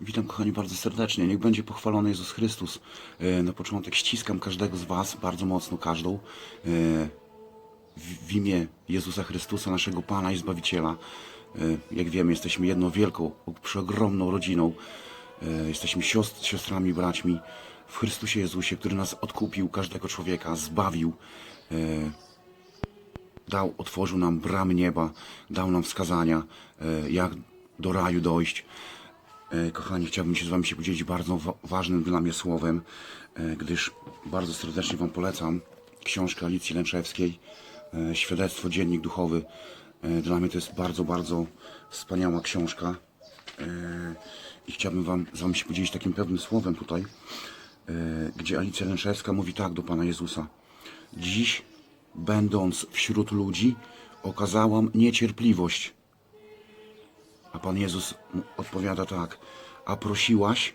Witam kochani bardzo serdecznie. Niech będzie pochwalony Jezus Chrystus. E, Na początek ściskam każdego z Was, bardzo mocno każdą. e, W imię Jezusa Chrystusa, naszego Pana i Zbawiciela. E, Jak wiemy, jesteśmy jedną wielką, przeogromną rodziną. Jesteśmy siostr, siostrami, braćmi w Chrystusie Jezusie, który nas odkupił, każdego człowieka, zbawił. dał, otworzył nam bramy nieba, dał nam wskazania, jak do raju dojść. E, Kochani, chciałbym się z Wami się podzielić bardzo wa- ważnym dla mnie słowem, e, gdyż bardzo serdecznie Wam polecam książkę Alicji Lęczewskiej, e, Świadectwo Dziennik Duchowy. Dla mnie to jest bardzo, bardzo wspaniała książka i chciałbym Wam z Wami się podzielić takim pewnym słowem tutaj, gdzie Alicja Lęczewska mówi tak do Pana Jezusa. Dziś, będąc wśród ludzi, okazałam niecierpliwość, a Pan Jezus odpowiada tak: A prosiłaś,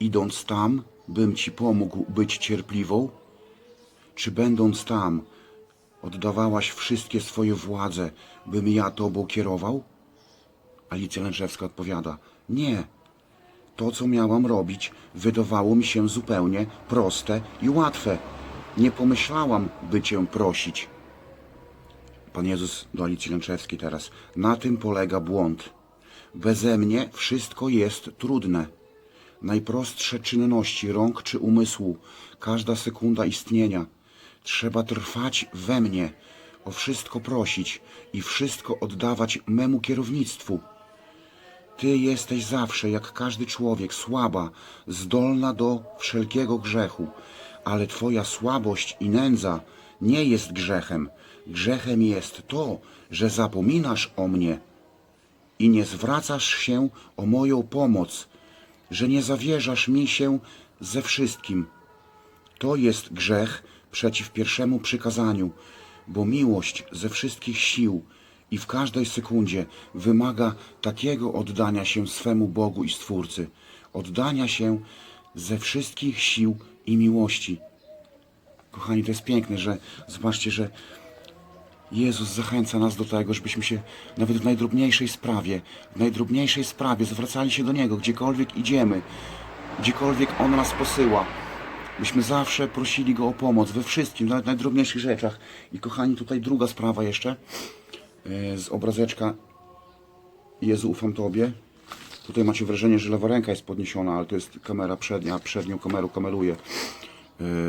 idąc tam, bym ci pomógł być cierpliwą? Czy będąc tam, oddawałaś wszystkie swoje władze, bym ja tobą kierował? Alicja Lęczewska odpowiada: Nie. To, co miałam robić, wydawało mi się zupełnie proste i łatwe. Nie pomyślałam, by cię prosić. Pan Jezus do Alicji Lęczewskiej teraz. Na tym polega błąd. Beze mnie wszystko jest trudne. Najprostsze czynności rąk czy umysłu, każda sekunda istnienia. Trzeba trwać we mnie, o wszystko prosić i wszystko oddawać memu kierownictwu. Ty jesteś zawsze, jak każdy człowiek, słaba, zdolna do wszelkiego grzechu, ale Twoja słabość i nędza nie jest grzechem. Grzechem jest to, że zapominasz o mnie i nie zwracasz się o moją pomoc, że nie zawierzasz mi się ze wszystkim. To jest grzech przeciw pierwszemu przykazaniu, bo miłość ze wszystkich sił i w każdej sekundzie wymaga takiego oddania się swemu Bogu i Stwórcy, oddania się ze wszystkich sił i miłości. Kochani, to jest piękne, że zobaczcie, że Jezus zachęca nas do tego, żebyśmy się nawet w najdrobniejszej sprawie, w najdrobniejszej sprawie zwracali się do Niego, gdziekolwiek idziemy, gdziekolwiek On nas posyła. Byśmy zawsze prosili Go o pomoc we wszystkim, nawet w najdrobniejszych rzeczach. I kochani, tutaj druga sprawa jeszcze e, z obrazeczka Jezu, ufam Tobie. Tutaj macie wrażenie, że lewa ręka jest podniesiona, ale to jest kamera przednia, przednią kamerą kameruję e,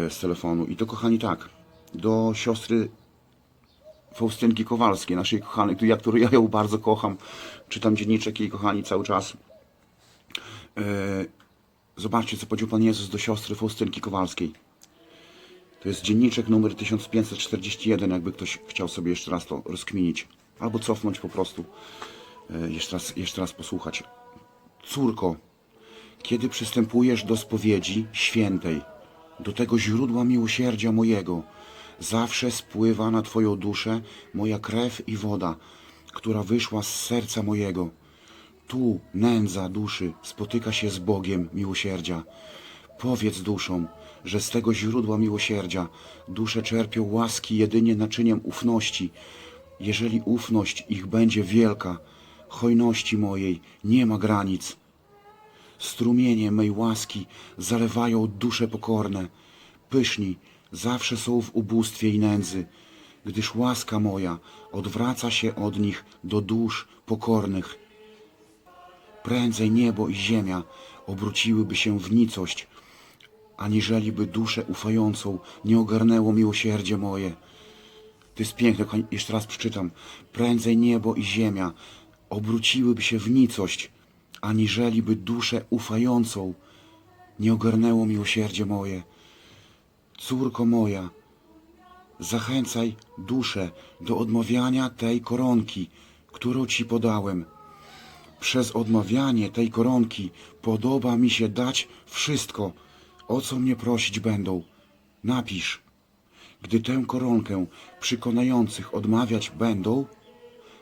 z telefonu. I to kochani tak, do siostry Faustynki Kowalskiej, naszej kochanej, ja, którą ja ją bardzo kocham. Czytam dzienniczek jej kochani cały czas. E, zobaczcie, co powiedział Pan Jezus do siostry Faustynki Kowalskiej. To jest dzienniczek numer 1541, jakby ktoś chciał sobie jeszcze raz to rozkminić. Albo cofnąć po prostu. E, jeszcze, raz, jeszcze raz posłuchać. Córko, kiedy przystępujesz do spowiedzi świętej, do tego źródła miłosierdzia mojego, zawsze spływa na Twoją duszę moja krew i woda, która wyszła z serca mojego. Tu nędza duszy spotyka się z Bogiem miłosierdzia. Powiedz duszom, że z tego źródła miłosierdzia dusze czerpią łaski jedynie naczyniem ufności. Jeżeli ufność ich będzie wielka, hojności mojej nie ma granic. Strumienie mej łaski zalewają dusze pokorne. Pyszni zawsze są w ubóstwie i nędzy, gdyż łaska moja odwraca się od nich do dusz pokornych. Prędzej niebo i ziemia obróciłyby się w nicość, aniżeli duszę ufającą nie ogarnęło miłosierdzie moje. To jest piękne, jeszcze raz przeczytam. Prędzej niebo i ziemia obróciłyby się w nicość, aniżeli by duszę ufającą nie ogarnęło miłosierdzie moje. Córko moja, zachęcaj duszę do odmawiania tej koronki, którą Ci podałem. Przez odmawianie tej koronki podoba mi się dać wszystko, o co mnie prosić będą. Napisz. Gdy tę koronkę przykonających odmawiać będą,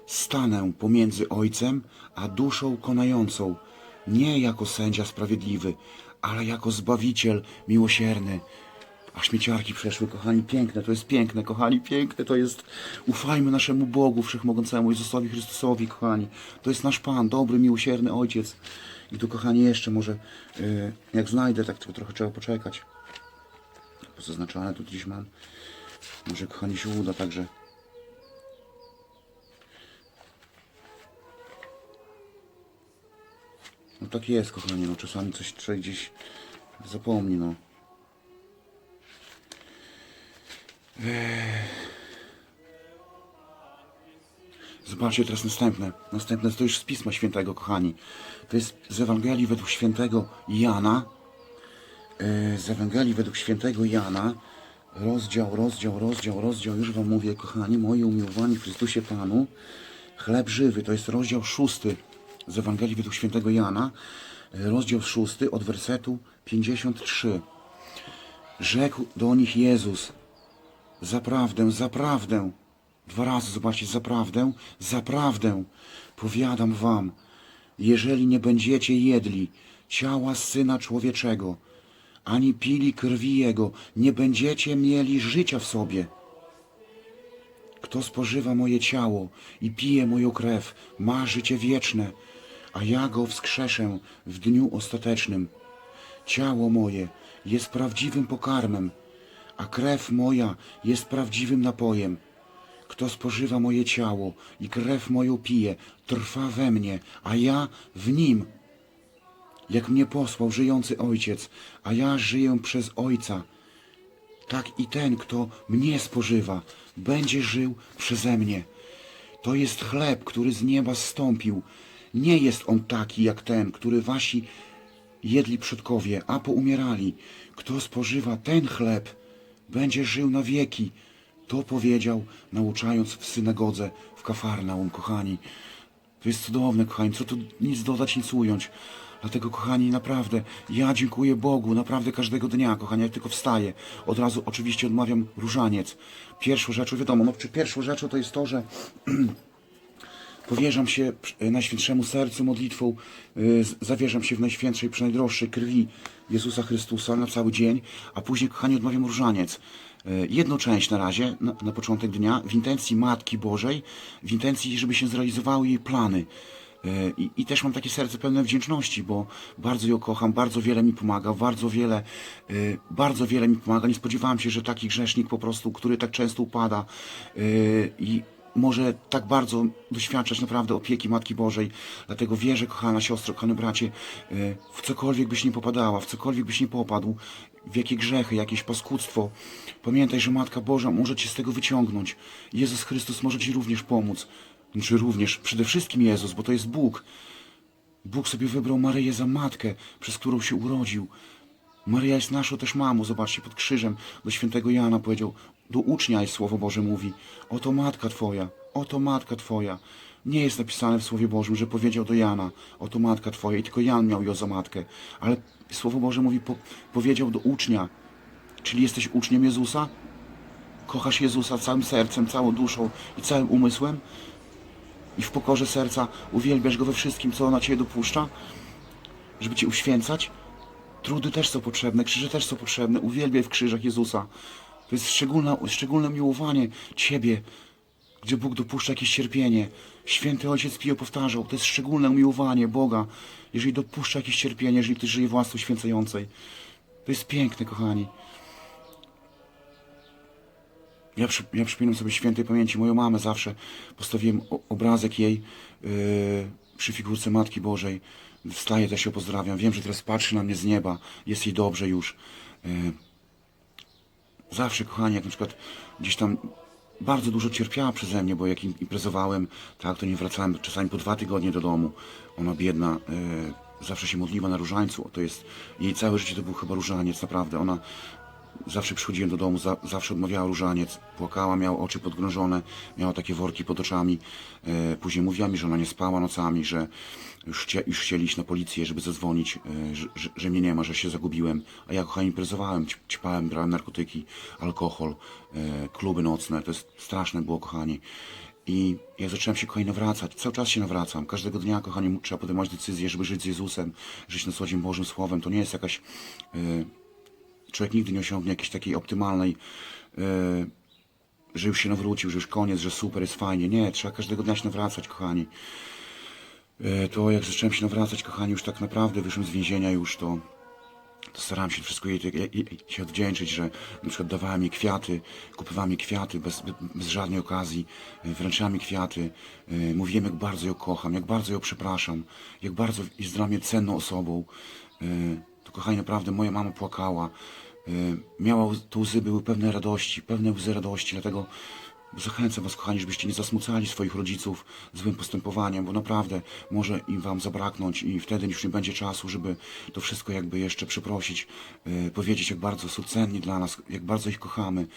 stanę pomiędzy Ojcem a duszą konającą, nie jako sędzia sprawiedliwy, ale jako Zbawiciel miłosierny. A śmieciarki przeszły, kochani, piękne, to jest piękne, kochani, piękne, to jest, ufajmy naszemu Bogu Wszechmogącemu, Jezusowi Chrystusowi, kochani, to jest nasz Pan, dobry, miłosierny Ojciec, I tu, kochani, jeszcze może, y, jak znajdę, tak tylko trochę trzeba poczekać. Pozaznaczone tu gdzieś mam. Może, kochani, się uda, także... No tak jest, kochani, no czasami coś człowiek gdzieś zapomni, no. Zobaczcie teraz następne. Następne to już z Pisma Świętego, kochani. To jest z Ewangelii według świętego Jana. E, Z Ewangelii według świętego Jana. Rozdział, rozdział, rozdział, rozdział. Już wam mówię, kochani, moi umiłowani w Chrystusie Panu. Chleb żywy, to jest rozdział szósty z Ewangelii według świętego Jana. E, Rozdział szósty od wersetu 53. Rzekł do nich Jezus, Zaprawdę, zaprawdę. Dwa razy zobaczcie, zaprawdę, zaprawdę. Powiadam wam, jeżeli nie będziecie jedli ciała Syna Człowieczego, ani pili krwi Jego, nie będziecie mieli życia w sobie. Kto spożywa moje ciało i pije moją krew, ma życie wieczne, a ja go wskrzeszę w dniu ostatecznym. Ciało moje jest prawdziwym pokarmem, a krew moja jest prawdziwym napojem. Kto spożywa moje ciało i krew moją pije, trwa we mnie, a ja w nim. Jak mnie posłał żyjący Ojciec, a ja żyję przez Ojca, tak i ten, kto mnie spożywa, będzie żył przeze mnie. To jest chleb, który z nieba zstąpił. Nie jest on taki jak ten, który wasi jedli przodkowie, a poumierali. Kto spożywa ten chleb, będzie żył na wieki. To powiedział, nauczając w synagodze w Kafarnaum, kochani. To jest cudowne, kochani, co tu nic dodać, nic ująć. Dlatego, kochani, naprawdę, ja dziękuję Bogu, naprawdę każdego dnia, kochani, jak tylko wstaję. Od razu oczywiście odmawiam różaniec. Pierwszą rzeczą, wiadomo, no, czy pierwszą rzeczą to jest to, że powierzam się Najświętszemu Sercu modlitwą, z- zawierzam się w Najświętszej, przenajdroższej krwi Jezusa Chrystusa na cały dzień, a później, kochani, odmawiam różaniec. Y, Jedną część na razie, na, na początek dnia, w intencji Matki Bożej, w intencji, żeby się zrealizowały jej plany. I, I też mam takie serce pełne wdzięczności, bo bardzo ją kocham, bardzo wiele mi pomaga, bardzo wiele, bardzo wiele mi pomaga. Nie spodziewałem się, że taki grzesznik po prostu, który tak często upada i może tak bardzo doświadczać naprawdę opieki Matki Bożej. Dlatego wierzę, kochana siostro, kochany bracie, y, w cokolwiek byś nie popadała, w cokolwiek byś nie popadł, w jakie grzechy, jakieś paskudztwo, pamiętaj, że Matka Boża może cię z tego wyciągnąć. Jezus Chrystus może ci również pomóc. Czy również, przede wszystkim Jezus, bo to jest Bóg. Bóg sobie wybrał Maryję za matkę, przez którą się urodził. Maryja jest naszą też mamą, zobaczcie, pod krzyżem do świętego Jana powiedział, do ucznia jest Słowo Boże mówi, oto matka Twoja, oto matka Twoja. Nie jest napisane w Słowie Bożym, że powiedział do Jana, oto matka Twoja i tylko Jan miał ją za matkę. Ale Słowo Boże mówi, po, powiedział do ucznia, czyli jesteś uczniem Jezusa? Kochasz Jezusa całym sercem, całą duszą i całym umysłem? I w pokorze serca uwielbiasz Go we wszystkim, co ona Cię dopuszcza? Żeby Cię uświęcać? Trudy też są potrzebne, krzyże też są potrzebne. Uwielbiaj w krzyżach Jezusa. To jest szczególne, szczególne miłowanie Ciebie, gdzie Bóg dopuszcza jakieś cierpienie. Święty Ojciec Pio powtarzał, to jest szczególne umiłowanie Boga, jeżeli dopuszcza jakieś cierpienie, jeżeli ktoś żyje w łasce święcającej. To jest piękne, kochani. Ja, przy, ja przypominam sobie świętej pamięci moją mamę zawsze. Postawiłem obrazek jej yy, przy figurce Matki Bożej. Wstaję, też ją pozdrawiam. Wiem, że teraz patrzy na mnie z nieba. Jest jej dobrze już. Yy, zawsze, kochani, jak na przykład gdzieś tam bardzo dużo cierpiała przeze mnie, bo jak im- imprezowałem, tak, to nie wracałem czasami po dwa tygodnie do domu. Ona biedna, yy, zawsze się modliła na różańcu. To jest, jej całe życie to był chyba różaniec, naprawdę. Ona Zawsze przychodziłem do domu, za, zawsze odmawiała różaniec, płakała, miała oczy podgrążone, miała takie worki pod oczami. E, później mówiła mi, że ona nie spała nocami, że już, chcia, już chcieli iść na policję, żeby zadzwonić, e, że, że, mnie nie ma, że się zagubiłem. A ja kochani imprezowałem, ćpałem, brałem narkotyki, alkohol, e, kluby nocne, to jest straszne było, kochani. I ja zacząłem się kochani nawracać, cały czas się nawracam. Każdego dnia, kochani, trzeba podejmować decyzję, żeby żyć z Jezusem, żyć na co Bożym Słowem. To nie jest jakaś... E, człowiek nigdy nie osiągnie jakiejś takiej optymalnej, e, że już się nawrócił, że już koniec, że super, jest fajnie. Nie, trzeba każdego dnia się nawracać, kochani. e, to jak zacząłem się nawracać, kochani, już tak naprawdę wyszłem z więzienia już, to, to starałem się wszystko jej, jej, się odwdzięczyć, że na przykład dawałem jej kwiaty, kupowałem jej kwiaty bez, bez żadnej okazji, e, wręczałem jej kwiaty, e, mówiłem jak bardzo ją kocham, jak bardzo ją przepraszam, jak bardzo jest dla mnie cenną osobą. E, To kochani, naprawdę moja mama płakała, e, miała, te łzy były pełne radości, pełne łzy radości, dlatego Zachęcam Was, kochani, żebyście nie zasmucali swoich rodziców złym postępowaniem, bo naprawdę może im Wam zabraknąć i wtedy już nie będzie czasu, żeby to wszystko jakby jeszcze przeprosić, yy, powiedzieć, jak bardzo są cenni dla nas, jak bardzo ich kochamy,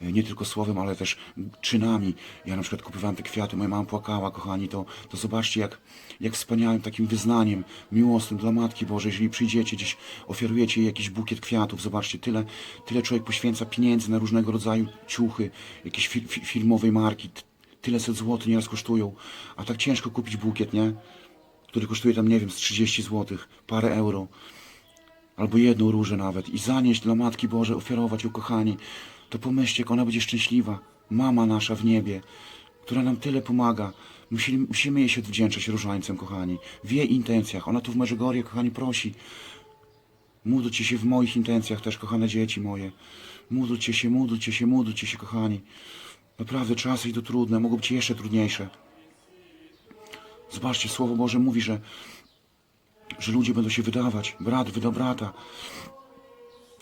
yy, nie tylko słowem, ale też czynami. Ja na przykład kupowałem te kwiaty, moja mama płakała, kochani, to, to zobaczcie, jak, jak wspaniałym takim wyznaniem miłosnym dla Matki Bożej, jeżeli przyjdziecie gdzieś, ofiarujecie jej jakiś bukiet kwiatów, zobaczcie, tyle, tyle człowiek poświęca pieniędzy na różnego rodzaju ciuchy, jakieś fi, fi, firmowej marki, tyle set złotych nieraz kosztują, a tak ciężko kupić bukiet, nie? Który kosztuje tam, nie wiem, z 30 złotych, parę euro, albo jedną różę nawet i zanieść dla Matki Bożej, ofiarować ją, kochani, to pomyślcie, jak ona będzie szczęśliwa, mama nasza w niebie, która nam tyle pomaga. Musimy, musimy jej się odwdzięczać różańcem, kochani, w jej intencjach. Ona tu w Medjugorje, kochani, prosi, Módlcie się w moich intencjach też, kochane dzieci moje. Módlcie się, módlcie się, módlcie się, kochani. Naprawdę czasy idą trudne, mogą być jeszcze trudniejsze. Zobaczcie, Słowo Boże mówi, że, że ludzie będą się wydawać. Brat wyda brata.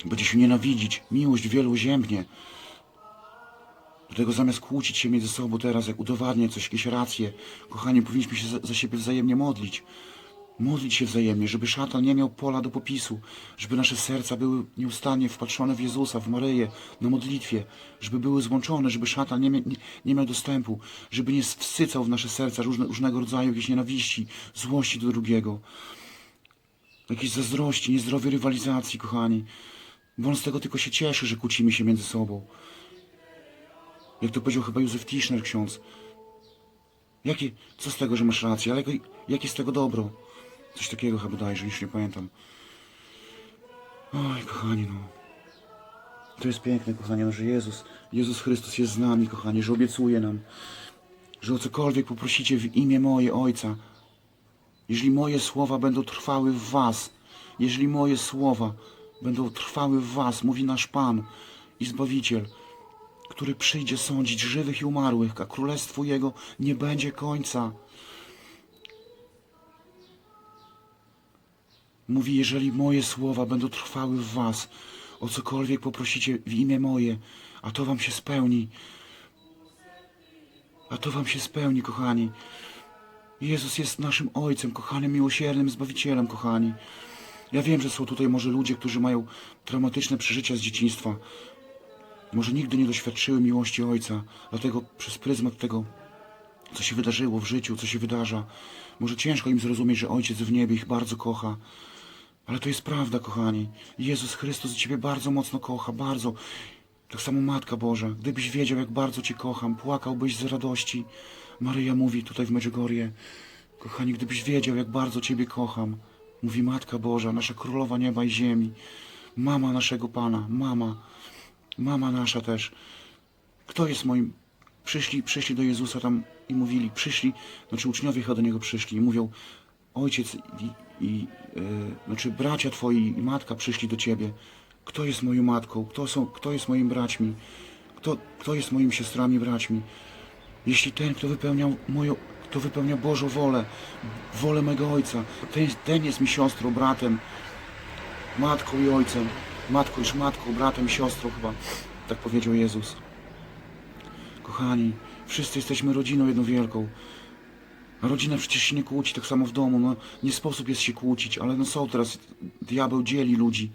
Będzie się nienawidzić. Miłość wielu ziębnie. Dlatego zamiast kłócić się między sobą teraz, jak udowadniać coś, jakieś racje, kochani, powinniśmy się za, za siebie wzajemnie modlić. Modlić się wzajemnie, żeby szatan nie miał pola do popisu, żeby nasze serca były nieustannie wpatrzone w Jezusa, w Maryję, na modlitwie, żeby były złączone, żeby szatan nie, mia, nie, nie miał dostępu, żeby nie wsycał w nasze serca różne, różnego rodzaju jakiejś nienawiści, złości do drugiego, jakiejś zazdrości, niezdrowej rywalizacji, kochani. Bo on z tego tylko się cieszy, że kłócimy się między sobą. Jak to powiedział chyba Józef Tischner, ksiądz. Jakie, co z tego, że masz rację, ale jakie, z tego dobro? Coś takiego chyba dajże, już nie pamiętam. Oj, kochani, no. To jest piękne, kochani, no, że Jezus, Jezus Chrystus jest z nami, kochani, że obiecuje nam, że o cokolwiek poprosicie w imię moje Ojca, jeżeli moje słowa będą trwały w was, jeżeli moje słowa będą trwały w was, mówi nasz Pan i Zbawiciel, który przyjdzie sądzić żywych i umarłych, a królestwu Jego nie będzie końca. Mówi, jeżeli moje słowa będą trwały w was, o cokolwiek poprosicie w imię moje, a to wam się spełni. A to wam się spełni, kochani. Jezus jest naszym Ojcem, kochanym, miłosiernym Zbawicielem, kochani. Ja wiem, że są tutaj może ludzie, którzy mają traumatyczne przeżycia z dzieciństwa. Może nigdy nie doświadczyły miłości Ojca, dlatego przez pryzmat tego, co się wydarzyło w życiu, co się wydarza, może ciężko im zrozumieć, że Ojciec w niebie ich bardzo kocha. Ale to jest prawda, kochani. Jezus Chrystus Ciebie bardzo mocno kocha, bardzo. Tak samo Matka Boża. Gdybyś wiedział, jak bardzo Cię kocham, płakałbyś z radości. Maryja mówi tutaj w Medjugorje. Kochani, gdybyś wiedział, jak bardzo Ciebie kocham, mówi Matka Boża, nasza Królowa Nieba i Ziemi, mama naszego Pana, mama, mama nasza też. Kto jest moim... Przyszli, przyszli do Jezusa tam i mówili, przyszli, znaczy uczniowie chyba do Niego przyszli i mówią, ojciec i, i e, znaczy bracia twoi i matka przyszli do ciebie. Kto jest moją matką? Kto, są, kto jest moimi braćmi? Kto, kto jest moimi siostrami, braćmi? Jeśli ten, kto wypełniał moją, kto wypełnia Bożą wolę, wolę mego Ojca, ten, ten jest mi siostrą, bratem, matką i ojcem, matką już matką, bratem i siostrą chyba, tak powiedział Jezus. Kochani, wszyscy jesteśmy rodziną jedną wielką. A rodzina przecież się nie kłóci, tak samo w domu. No, nie sposób jest się kłócić, ale no są teraz. Diabeł dzieli ludzi.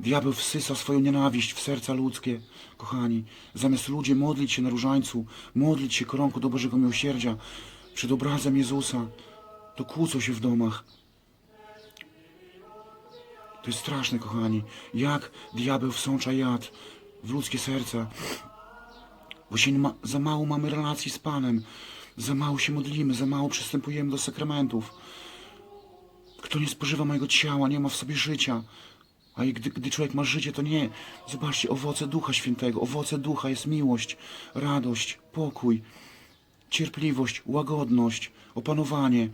Diabeł wsysa swoją nienawiść w serca ludzkie, kochani. Zamiast ludzie modlić się na różańcu, modlić się koronką do Bożego Miłosierdzia przed obrazem Jezusa, to kłócą się w domach. To jest straszne, kochani. Jak diabeł wsącza jad w ludzkie serca. Bo się nie ma, za mało mamy relacji z Panem. Za mało się modlimy, za mało przystępujemy do sakramentów. Kto nie spożywa mojego ciała, nie ma w sobie życia. A gdy, gdy człowiek ma życie, to nie. Zobaczcie, owoce Ducha Świętego. Owoce Ducha jest miłość, radość, pokój, cierpliwość, łagodność, opanowanie,